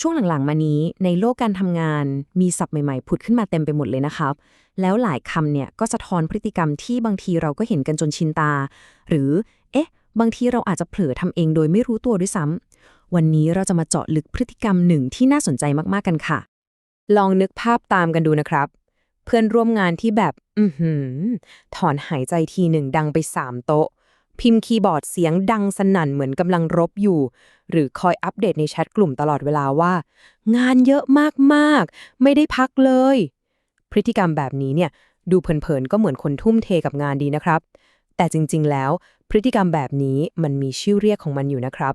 ช่วงหลังๆ มานี้ในโลกการทำงานมีศัพท์ใหม่ๆ ผุดขึ้นมาเต็มไปหมดเลยนะครับ แล้วหลายคำเนี่ยก็สะท้อนพฤติกรรมที่บางทีเราก็เห็นกันจนชินตา หรือ เอ๊ะ บางทีเราอาจจะเผลอทำเองโดยไม่รู้ตัวด้วยซ้ำวันนี้เราจะมาเจาะลึกพฤติกรรมหนึ่งที่น่าสนใจมากๆกันค่ะ ลองนึกภาพตามกันดูนะครับ เพื่อนร่วมงานที่แบบ อือหือ ถอนหายใจทีหนึ่งดังไปสามโต๊ะ พิมพ์คีย์บอร์ดเสียงดังสนั่นเหมือนกำลังรบอยู่ หรือคอยอัปเดตในแชทกลุ่มตลอดเวลาว่า งานเยอะมากๆ ไม่ได้พักเลย พฤติกรรมแบบนี้เนี่ยดูเผินๆก็เหมือนคนทุ่มเทกับงานดีนะครับ แต่จริงๆแล้ว พฤติกรรมแบบนี้มันมีชื่อเรียกของมันอยู่นะครับ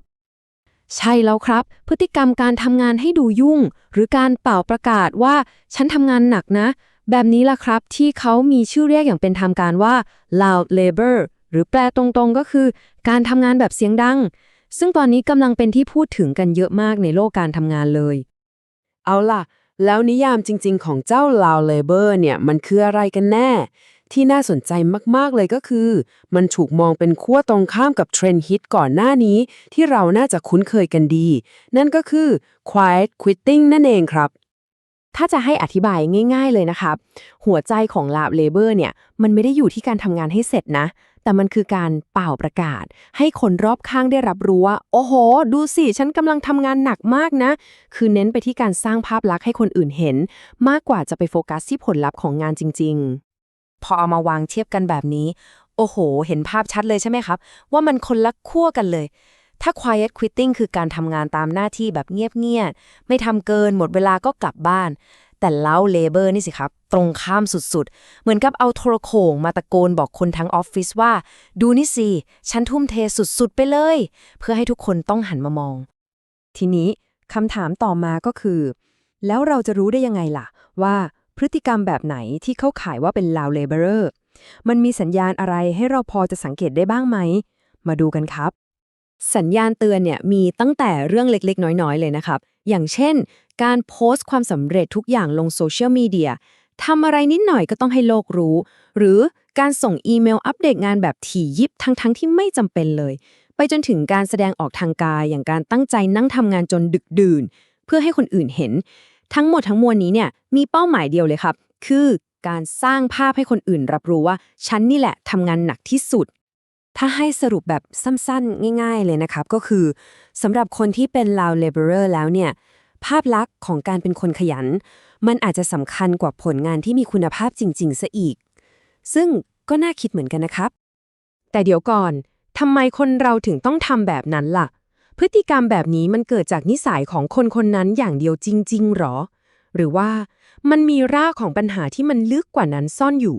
ใช่แล้วครับ พฤติกรรมการทำงานให้ดูยุ่ง หรือการเป่าประกาศว่า ฉันทำงานหนักนะ แบบนี้ล่ะครับที่เขามีชื่อเรียกอย่างเป็นทางการว่า loud labor หรือแปลตรงๆก็คือ การทำงานแบบเสียงดัง ซึ่งตอนนี้กำลังเป็นที่พูดถึงกันเยอะมากในโลกการทำงานเลย เอาล่ะ แล้วนิยามจริงๆ ของเจ้า loud labor เนี่ย มันคืออะไรกันแน่ ที่น่าสนใจมากๆเลยก็คือ มันถูกมองเป็นขั้วตรงข้ามกับเทรนด์ฮิตก่อนหน้านี้ ที่เราน่าจะคุ้นเคยกันดี นั่นก็คือ quiet quitting นั่นเองครับ ถ้าจะให้อธิบายง่าย ๆเลยนะครับ หัวใจของ lab labor เนี่ย มันไม่ได้อยู่ที่การทำงานให้เสร็จนะ แต่มันคือการเป่าประกาศ ให้คนรอบข้างได้รับรู้ว่า โอ้โห ดูสิ ฉันกำลังทำงานหนักมากนะ คือเน้นไปที่การสร้างภาพลักษณ์ให้คนอื่นเห็น มากกว่าจะไปโฟกัสที่ผลลัพธ์ของงานจริง ๆ พอเอามาวางเทียบกันแบบนี้ โอ้โห เห็นภาพชัดเลยใช่ไหมครับ ว่ามันคนละขั้วกันเลย ถ้า quiet quitting คือการทำงานตามหน้าที่แบบเงียบๆ ไม่ทำเกินหมดเวลาก็กลับบ้าน แต่เล้า labor นี่สิครับ ตรงข้ามสุดๆ เหมือนกับเอาโทรโขงมาตะโกนบอกคนทั้งออฟฟิศว่า ดูนี่สิ ฉันทุ่มเทสุดๆ ไปเลย เพื่อให้ทุกคนต้องหันมามอง ทีนี้คำถามต่อมาก็คือ แล้วเราจะรู้ได้ยังไงล่ะ ว่าพฤติกรรมแบบไหนที่เข้าข่ายว่าเป็น loud laborer มันมีสัญญาณอะไรให้เราพอจะสังเกตได้บ้างไหม มาดูกันครับ สัญญาณเตือนเนี่ยมีตั้งแต่เรื่องเล็กๆ น้อยๆ เลยนะครับ อย่างเช่น การโพสต์ความสำเร็จทุกอย่างลงโซเชียลมีเดียทำอะไรนิดหน่อยก็ต้องให้โลกรู้ หรือการส่งอีเมลอัปเดตงานแบบถี่ยิบทั้งๆที่ไม่จำเป็นเลย ไปจนถึงการแสดงออกทางกาย อย่างการตั้งใจนั่งทำงานจนดึกดื่น เพื่อให้คนอื่นเห็น ทั้งหมดทั้งมวลนี้เนี่ยมีเป้าหมายเดียวเลยครับ คือการสร้างภาพให้คนอื่นรับรู้ว่า ฉันนี่แหละทำงานหนักที่สุด ถ้าให้สรุปแบบสั้นๆ ง่าย ๆ เลยนะครับ ก็คือสำหรับคนที่เป็น loud laborer แล้วเนี่ย ภาพลักษณ์ของการเป็นคนขยัน มันอาจจะสำคัญกว่าผลงานที่มีคุณภาพจริง ๆ ซะอีก ซึ่งก็น่าคิดเหมือนกันนะครับ แต่เดี๋ยวก่อนทำไมคนเราถึงต้องทำแบบนั้นล่ะ พฤติกรรมแบบนี้มันเกิดจากนิสัยของคนคนนั้นอย่างเดียวจริง ๆ หรอ หรือว่ามันมีรากของปัญหาที่มันลึกกว่านั้นซ่อนอยู่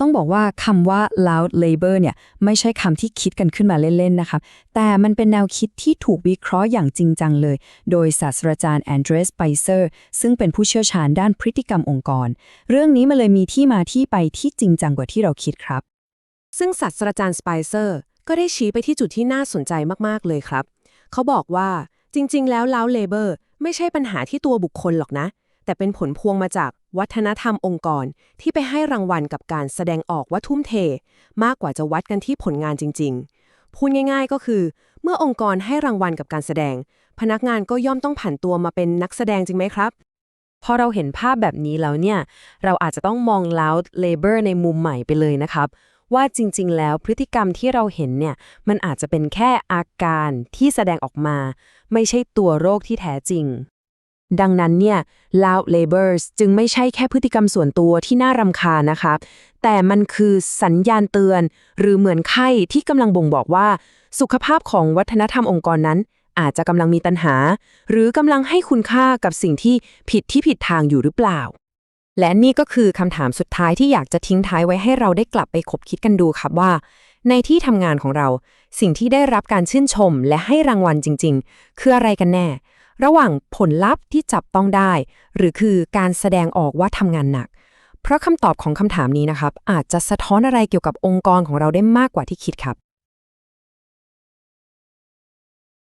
ต้องบอกว่าคำว่า loud labor เนี่ยไม่ใช่คำที่คิดกันขึ้นมาเล่น ๆ นะครับแต่มันเป็นแนวคิดที่ถูกวิเคราะห์อย่างจริงจังเลย โดยศาสตราจารย์แอนเดรสไบเซอร์ซึ่งเป็นผู้เชี่ยวชาญด้านพฤติกรรมองค์กร เรื่องนี้มันเลยมีที่มาที่ไปที่จริงจังกว่าที่เราคิดครับ ซึ่งศาสตราจารย์สไปเซอร์ก็ได้ชี้ไปที่จุดที่น่าสนใจมากๆเลยครับ เขาบอกว่าจริง ๆ แล้วแล้วเลเบอร์ไม่ใช่ปัญหาที่ตัวบุคคลหรอกนะ แต่เป็นผลพวงมาจากวัฒนธรรมองค์กรที่ไปให้รางวัลกับการแสดงออกว่าทุ่มเท มากกว่าจะวัดกันที่ผลงานจริง ๆ พูดง่าย ๆ ก็คือ เมื่อองค์กรให้รางวัลกับการแสดง พนักงานก็ย่อมต้องผันตัวมาเป็นนักแสดงจริงไหมครับพอเราเห็นภาพแบบนี้แล้วเนี่ย เราอาจจะต้องมอง loud labor ในมุมใหม่ไปเลยนะครับ ว่าจริง ๆ แล้วพฤติกรรมที่เราเห็นเนี่ย มันอาจจะเป็นแค่อาการที่แสดงออกมา ไม่ใช่ตัวโรคที่แท้จริง ดังนั้นเนี่ย loud labors จึงไม่ใช่แค่พฤติกรรมส่วนตัวที่น่ารำคาญนะคะ แต่มันคือสัญญาณเตือน หรือเหมือนไข้ที่กำลังบ่งบอกว่า สุขภาพของวัฒนธรรมองค์กรนั้น อาจจะกำลังมีปัญหา หรือกำลังให้คุณค่ากับสิ่งที่ผิดที่ผิดทางอยู่หรือเปล่า และนี่ก็คือคำถามสุดท้ายที่อยากจะทิ้งท้ายไว้ให้เราได้กลับไปคบคิดกันดูครับว่า ในที่ทำงานของเรา สิ่งที่ได้รับการชื่นชมและให้รางวัลจริง ๆ คืออะไรกันแน่ ระหว่างผลลัพธ์ที่จับต้องได้ หรือคือการแสดงออกว่าทำงานหนัก เพราะคำตอบของคำถามนี้นะครับ อาจจะสะท้อนอะไรเกี่ยวกับองค์กรของเราได้มากกว่าที่คิดครับ